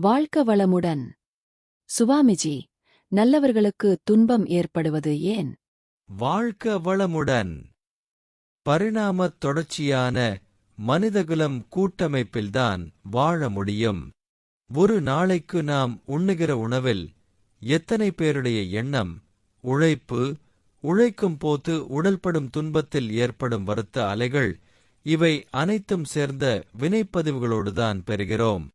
வாழ்க்க வளமுடன். சுவாமிஜி நல்லவர்களுக்கு துன்பம் ஏற்படுவது ஏன்? வாழ்க்க வளமுடன். பரிணாமத் தொடர்ச்சியான மனிதகுலம் கூட்டமைப்பில்தான் வாழ முடியும். ஒரு நாளைக்கு நாம் உண்ணுகிற உணவில் எத்தனை பேருடைய எண்ணம் உழைப்பு உழைக்கும் போது உடல்படும் துன்பத்தில் ஏற்படும் வருத்த அலைகள் இவை அனைத்தும் சேர்ந்த வினைப்பதிவுகளோடுதான் பெறுகிறோம்.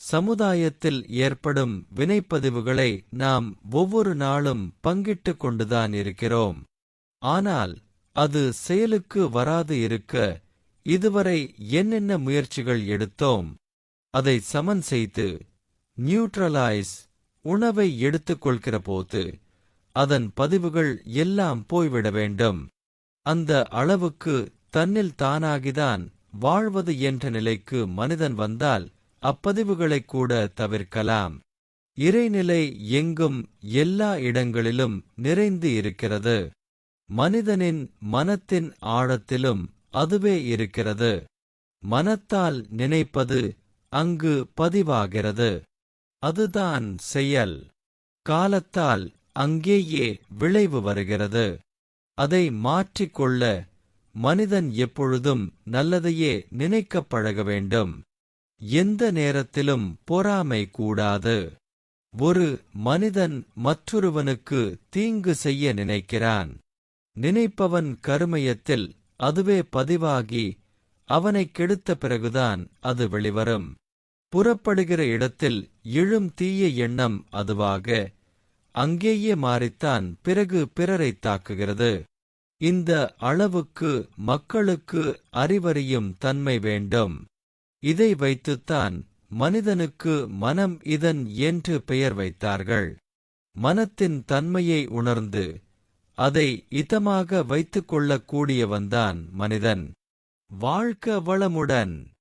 சமுதாயத்தில் ஏற்படும் வினைப்பதிவுகளை நாம் ஒவ்வொரு நாளும் பங்கிட்டுக் கொண்டுதான் இருக்கிறோம். ஆனால் அது செயலுக்கு வராது இருக்க இதுவரை என்னென்ன முயற்சிகள் எடுத்தோம் அதை சமன் செய்து நியூட்ரலைஸ் உணவை எடுத்துக்கொள்கிற போது அதன் பதிவுகள் எல்லாம் போய்விட வேண்டும். அந்த அளவுக்கு தன்னில் தானாகிதான் வாழ்வது என்ற நிலைக்கு மனிதன் வந்தால் அப்பதிவுகளைக் கூட தவிர்க்கலாம். இறைநிலை எங்கும் எல்லா இடங்களிலும் நிறைந்து இருக்கிறது. மனிதனின் மனத்தின் ஆழத்திலும் அதுவே இருக்கிறது. மனத்தால் நினைப்பது அங்கு பதிவாகிறது. அதுதான் செயல். காலத்தால் அங்கேயே விளைவு வருகிறது. அதை மாற்றிக்கொள்ள மனிதன் எப்பொழுதும் நல்லதையே நினைக்கப் பழக வேண்டும். எந்த நேரத்திலும் பொறாமை கூடாது. ஒரு மனிதன் மற்றொருவனுக்கு தீங்கு செய்ய நினைக்கிறான். நினைப்பவன் கருமையத்தில் அதுவே பதிவாகி அவனைக் கெடுத்த பிறகுதான் அது வெளிவரும். புறப்படுகிற இடத்தில் எழும் தீய எண்ணம் அதுவாக அங்கேயே மாறித்தான் பிறகு பிறரைத் தாக்குகிறது. இந்த அளவுக்கு மக்களுக்கு அறிவறியும் தன்மை வேண்டும். இதை வைத்துத்தான் மனிதனுக்கு மனம் இதன் என்று பெயர் வைத்தார்கள். மனத்தின் தன்மையை உணர்ந்து அதை இதமாக வைத்துக் கொள்ளக்கூடியவன்தான் மனிதன். வாழ்க்க வளமுடன்.